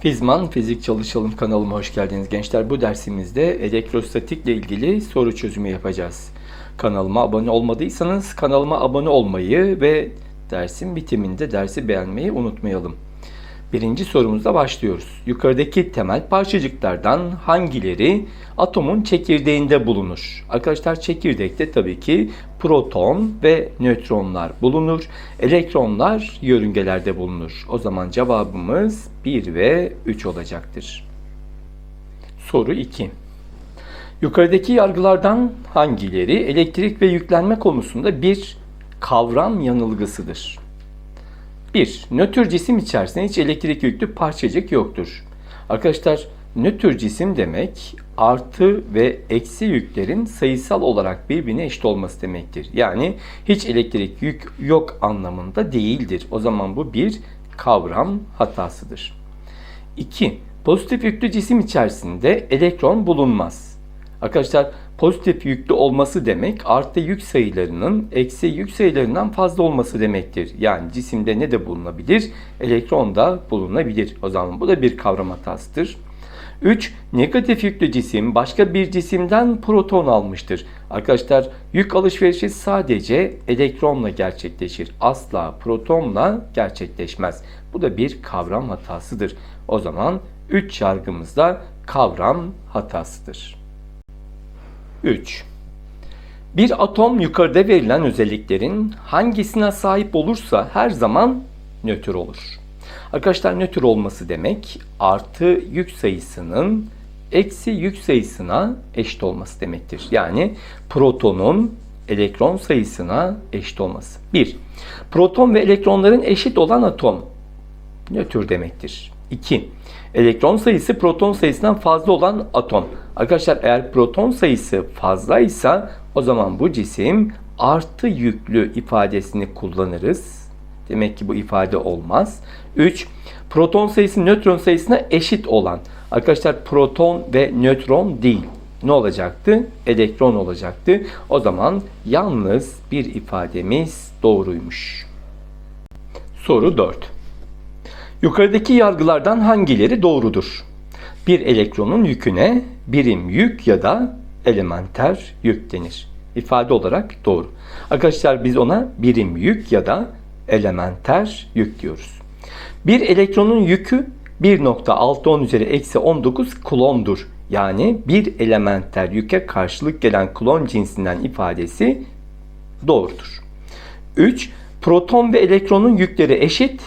Fizman Fizik Çalışalım kanalıma hoş geldiniz gençler. Bu dersimizde elektrostatikle ilgili soru çözümü yapacağız. Kanalıma abone olmadıysanız kanalıma abone olmayı ve dersin bitiminde dersi beğenmeyi unutmayalım. Birinci sorumuzda başlıyoruz. Yukarıdaki temel parçacıklardan hangileri atomun çekirdeğinde bulunur? Arkadaşlar çekirdekte tabii ki proton ve nötronlar bulunur. Elektronlar yörüngelerde bulunur. O zaman cevabımız 1 ve 3 olacaktır. Soru 2. Yukarıdaki yargılardan hangileri elektrik ve yüklenme konusunda bir kavram yanılgısıdır? 1. Nötr cisim içerisinde hiç elektrik yüklü parçacık yoktur. Arkadaşlar nötr cisim demek artı ve eksi yüklerin sayısal olarak birbirine eşit olması demektir. Yani hiç elektrik yük yok anlamında değildir. O zaman bu bir kavram hatasıdır. 2. Pozitif yüklü cisim içerisinde elektron bulunmaz. Arkadaşlar pozitif yüklü olması demek artı yük sayılarının eksi yük sayılarından fazla olması demektir. Yani cisimde ne de bulunabilir? Elektron da bulunabilir. O zaman bu da bir kavram hatasıdır. 3. Negatif yüklü cisim başka bir cisimden proton almıştır. Arkadaşlar yük alışverişi sadece elektronla gerçekleşir. Asla protonla gerçekleşmez. Bu da bir kavram hatasıdır. O zaman 3 yargımızda kavram hatasıdır. 3. Bir atom yukarıda verilen özelliklerin hangisine sahip olursa her zaman nötr olur. Arkadaşlar nötr olması demek artı yük sayısının eksi yük sayısına eşit olması demektir. Yani protonun elektron sayısına eşit olması. 1. Proton ve elektronların eşit olan atom nötr demektir. 2. Elektron sayısı proton sayısından fazla olan atom. Arkadaşlar eğer proton sayısı fazlaysa o zaman bu cisim artı yüklü ifadesini kullanırız. Demek ki bu ifade olmaz. 3. Proton sayısı nötron sayısına eşit olan. Arkadaşlar proton ve nötron değil. Ne olacaktı? Elektron olacaktı. O zaman yalnız bir ifademiz doğruymuş. Soru 4. Yukarıdaki yargılardan hangileri doğrudur? Bir elektronun yüküne birim yük ya da elementer yük denir. İfade olarak doğru. Arkadaşlar biz ona birim yük ya da elementer yük diyoruz. Bir elektronun yükü 1.610 üzeri eksi 19 kulondur. Yani bir elementer yüke karşılık gelen klon cinsinden ifadesi doğrudur. 3. Proton ve elektronun yükleri eşit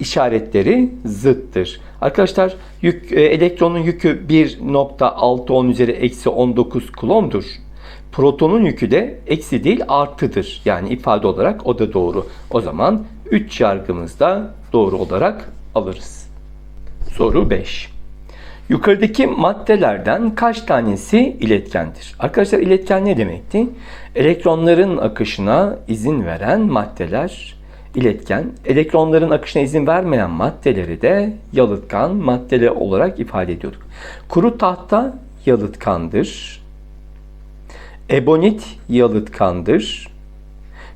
işaretleri zıttır. Arkadaşlar yük, e, elektronun yükü 1.610 üzeri eksi 19 kulondur. Protonun yükü de eksi değil artıdır. Yani ifade olarak o da doğru. O zaman 3 yargımızda doğru olarak alırız. Soru 5. Yukarıdaki maddelerden kaç tanesi iletkendir? Arkadaşlar iletken ne demekti? Elektronların akışına izin veren maddeler iletken, elektronların akışına izin vermeyen maddeleri de yalıtkan maddeler olarak ifade ediyorduk. Kuru tahta yalıtkandır. Ebonit yalıtkandır.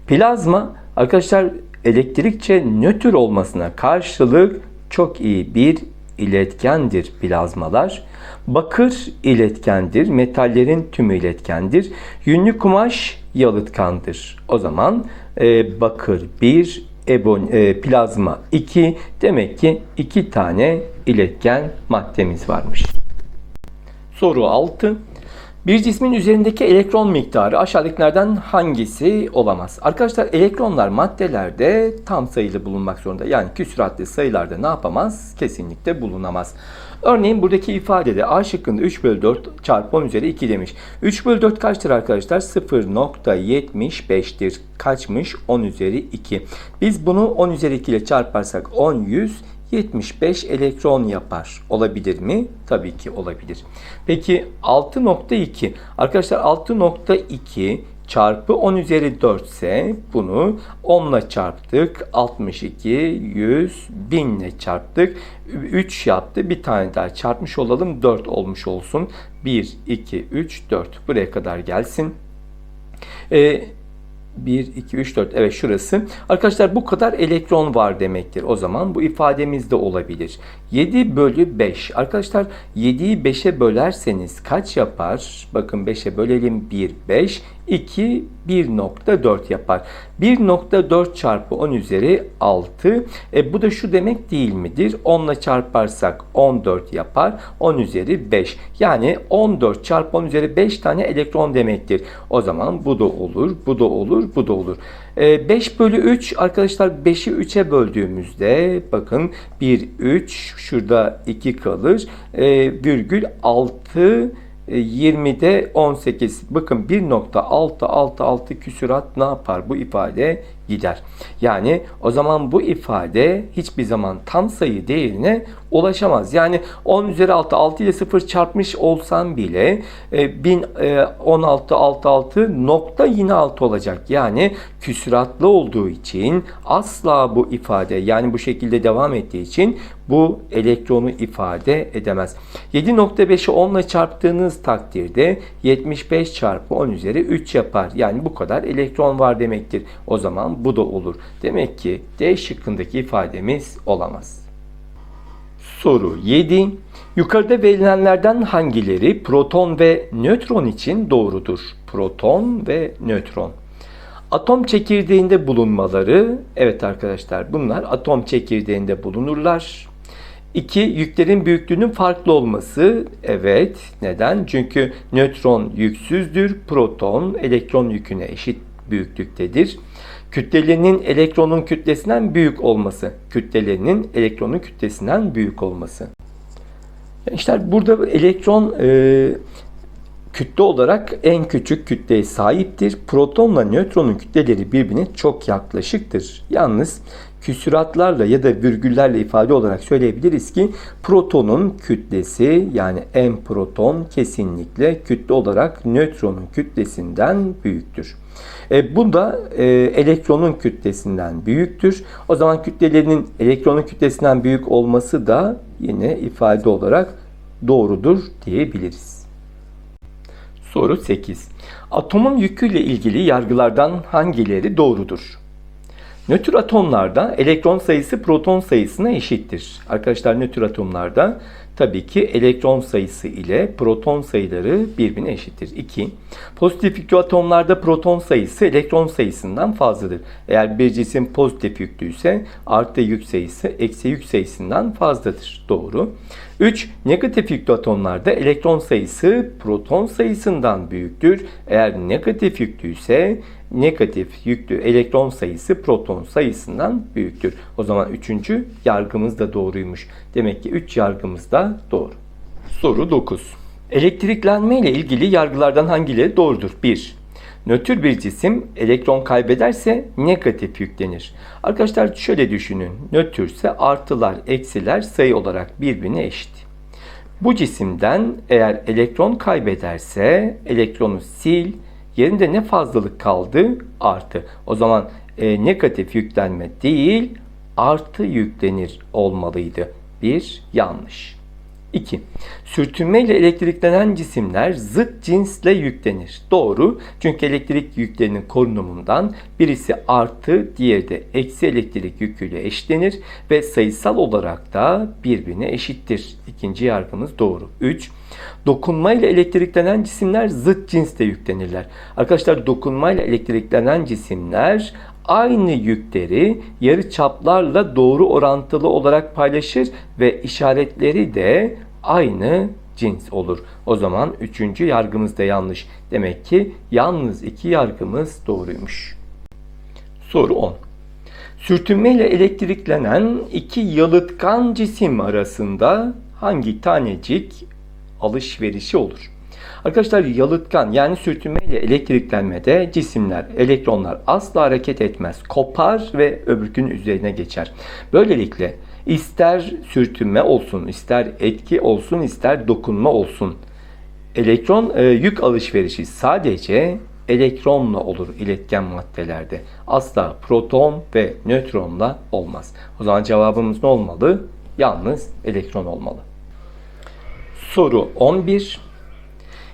Plazma arkadaşlar elektrikçe nötr olmasına karşılık çok iyi bir iletkendir plazmalar. Bakır iletkendir. Metallerin tümü iletkendir. Yünlü kumaş yalıtkandır. O zaman e, bakır 1, ebon, e, plazma 2. Demek ki 2 tane iletken maddemiz varmış. Soru 6. Bir cismin üzerindeki elektron miktarı aşağıdakilerden hangisi olamaz? Arkadaşlar elektronlar maddelerde tam sayılı bulunmak zorunda. Yani küsuratlı sayılarda ne yapamaz? Kesinlikle bulunamaz. Örneğin buradaki ifadede A şıkkında 3 bölü 4 çarpı 10 üzeri 2 demiş. 3 bölü 4 kaçtır arkadaşlar? 0.75'tir. Kaçmış? 10 üzeri 2. Biz bunu 10 üzeri 2 ile çarparsak 10 100 75 elektron yapar. Olabilir mi? Tabii ki olabilir. Peki 6.2 arkadaşlar 6.2 çarpı 10 üzeri 4 ise bunu 10 ile çarptık. 62, 100, 1000 ile çarptık. 3 yaptı. Bir tane daha çarpmış olalım. 4 olmuş olsun. 1, 2, 3, 4. Buraya kadar gelsin. Ee, 1, 2, 3, 4. Evet şurası. Arkadaşlar bu kadar elektron var demektir. O zaman bu ifademiz de olabilir. 7 bölü 5. Arkadaşlar 7'yi 5'e bölerseniz kaç yapar? Bakın 5'e bölelim. 1, 5. 2, 1.4 yapar. 1.4 çarpı 10 üzeri 6. E, bu da şu demek değil midir? 10 ile çarparsak 14 yapar. 10 üzeri 5. Yani 14 çarpı 10 üzeri 5 tane elektron demektir. O zaman bu da olur, bu da olur, bu da olur. E, 5 bölü 3 arkadaşlar 5'i 3'e böldüğümüzde bakın 1, 3 şurada 2 kalır. E, virgül 6 20'de 18. Bakın 1.666 küsurat ne yapar? Bu ifade gider. Yani o zaman bu ifade hiçbir zaman tam sayı değerine ulaşamaz. Yani 10 üzeri 6, 6 ile 0 çarpmış olsam bile e, 1016 66 nokta yine 6 olacak. Yani küsuratlı olduğu için asla bu ifade yani bu şekilde devam ettiği için bu elektronu ifade edemez. 7.5'i 10 ile çarptığınız takdirde 75 çarpı 10 üzeri 3 yapar. Yani bu kadar elektron var demektir. O zaman bu da olur. Demek ki D şıkkındaki ifademiz olamaz. Soru 7. Yukarıda verilenlerden hangileri proton ve nötron için doğrudur? Proton ve nötron. Atom çekirdeğinde bulunmaları, evet arkadaşlar bunlar atom çekirdeğinde bulunurlar. 2. Yüklerin büyüklüğünün farklı olması. Evet. Neden? Çünkü nötron yüksüzdür. Proton elektron yüküne eşit büyüklüktedir. Kütlelerinin elektronun kütlesinden büyük olması. Kütlelerinin elektronun kütlesinden büyük olması. Gençler burada elektron e, kütle olarak en küçük kütleye sahiptir. Protonla nötronun kütleleri birbirine çok yaklaşıktır. Yalnız küsuratlarla ya da virgüllerle ifade olarak söyleyebiliriz ki protonun kütlesi yani en proton kesinlikle kütle olarak nötronun kütlesinden büyüktür. E, bu da e, elektronun kütlesinden büyüktür. O zaman kütlelerinin elektronun kütlesinden büyük olması da yine ifade olarak doğrudur diyebiliriz. Soru 8. Atomun yüküyle ilgili yargılardan hangileri doğrudur? Nötr atomlarda elektron sayısı proton sayısına eşittir. Arkadaşlar nötr atomlarda tabii ki elektron sayısı ile proton sayıları birbirine eşittir. 2. Pozitif yüklü atomlarda proton sayısı elektron sayısından fazladır. Eğer bir cisim pozitif yüklüyse artı yük sayısı eksi yük sayısından fazladır. Doğru. 3. Negatif yüklü atomlarda elektron sayısı proton sayısından büyüktür. Eğer negatif yüklüyse negatif yüklü elektron sayısı proton sayısından büyüktür. O zaman üçüncü yargımız da doğruymuş. Demek ki 3 yargımız da doğru. Soru 9. Elektriklenme ile ilgili yargılardan hangileri doğrudur? 1. Nötr bir cisim elektron kaybederse negatif yüklenir. Arkadaşlar şöyle düşünün. Nötrse artılar, eksiler sayı olarak birbirine eşit. Bu cisimden eğer elektron kaybederse elektronu sil, yerinde ne fazlalık kaldı? Artı. O zaman e, negatif yüklenme değil, artı yüklenir olmalıydı. Bir yanlış. 2. Sürtünme ile elektriklenen cisimler zıt cinsle yüklenir. Doğru. Çünkü elektrik yüklerinin korunumundan birisi artı, diğeri de eksi elektrik yüküyle eşlenir ve sayısal olarak da birbirine eşittir. İkinci yargımız doğru. 3. Dokunma ile elektriklenen cisimler zıt cinsle yüklenirler. Arkadaşlar dokunma ile elektriklenen cisimler aynı yükleri yarı çaplarla doğru orantılı olarak paylaşır ve işaretleri de aynı cins olur. O zaman üçüncü yargımız da yanlış. Demek ki yalnız iki yargımız doğruymuş. Soru 10. Sürtünme ile elektriklenen iki yalıtkan cisim arasında hangi tanecik alışverişi olur? Arkadaşlar yalıtkan yani sürtünme ile elektriklenmede cisimler, elektronlar asla hareket etmez. Kopar ve öbürkünün üzerine geçer. Böylelikle ister sürtünme olsun, ister etki olsun, ister dokunma olsun. Elektron e, yük alışverişi sadece elektronla olur iletken maddelerde. Asla proton ve nötronla olmaz. O zaman cevabımız ne olmalı? Yalnız elektron olmalı. Soru 11.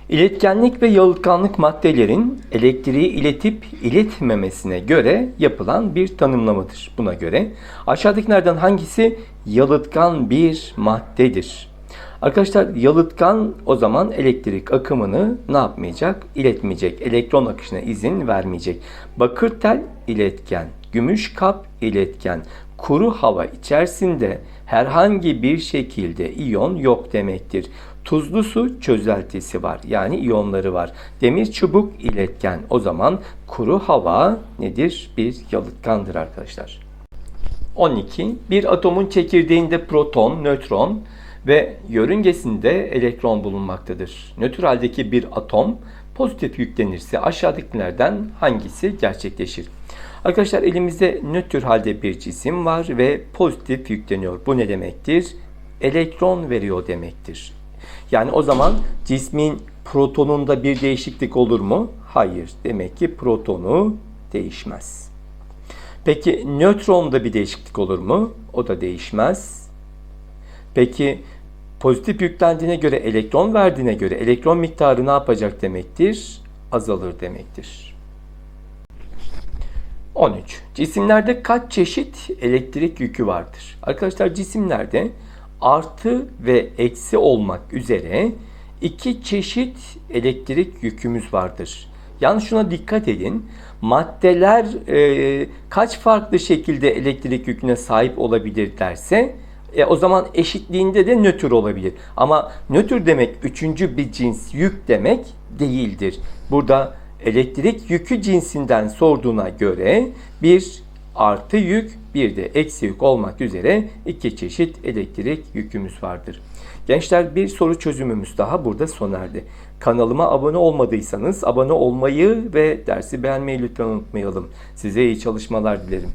İletkenlik ve yalıtkanlık maddelerin elektriği iletip iletmemesine göre yapılan bir tanımlamadır. Buna göre aşağıdakilerden hangisi yalıtkan bir maddedir? Arkadaşlar yalıtkan o zaman elektrik akımını ne yapmayacak? İletmeyecek. Elektron akışına izin vermeyecek. Bakır tel iletken, gümüş kap iletken, kuru hava içerisinde herhangi bir şekilde iyon yok demektir. Tuzlu su çözeltisi var. Yani iyonları var. Demir çubuk iletken. O zaman kuru hava nedir? Bir yalıtkandır arkadaşlar. 12. Bir atomun çekirdeğinde proton, nötron ve yörüngesinde elektron bulunmaktadır. Nötr haldeki bir atom pozitif yüklenirse aşağıdakilerden hangisi gerçekleşir? Arkadaşlar elimizde nötr halde bir cisim var ve pozitif yükleniyor. Bu ne demektir? Elektron veriyor demektir. Yani o zaman cismin protonunda bir değişiklik olur mu? Hayır. Demek ki protonu değişmez. Peki nötronda bir değişiklik olur mu? O da değişmez. Peki pozitif yüklendiğine göre elektron verdiğine göre elektron miktarı ne yapacak demektir? Azalır demektir. 13. Cisimlerde kaç çeşit elektrik yükü vardır? Arkadaşlar cisimlerde artı ve eksi olmak üzere iki çeşit elektrik yükümüz vardır. Yalnız şuna dikkat edin. Maddeler e, kaç farklı şekilde elektrik yüküne sahip olabilir derse e, o zaman eşitliğinde de nötr olabilir. Ama nötr demek üçüncü bir cins yük demek değildir. Burada elektrik yükü cinsinden sorduğuna göre bir artı yük bir de eksi yük olmak üzere iki çeşit elektrik yükümüz vardır. Gençler bir soru çözümümüz daha burada sona erdi. Kanalıma abone olmadıysanız abone olmayı ve dersi beğenmeyi lütfen unutmayalım. Size iyi çalışmalar dilerim.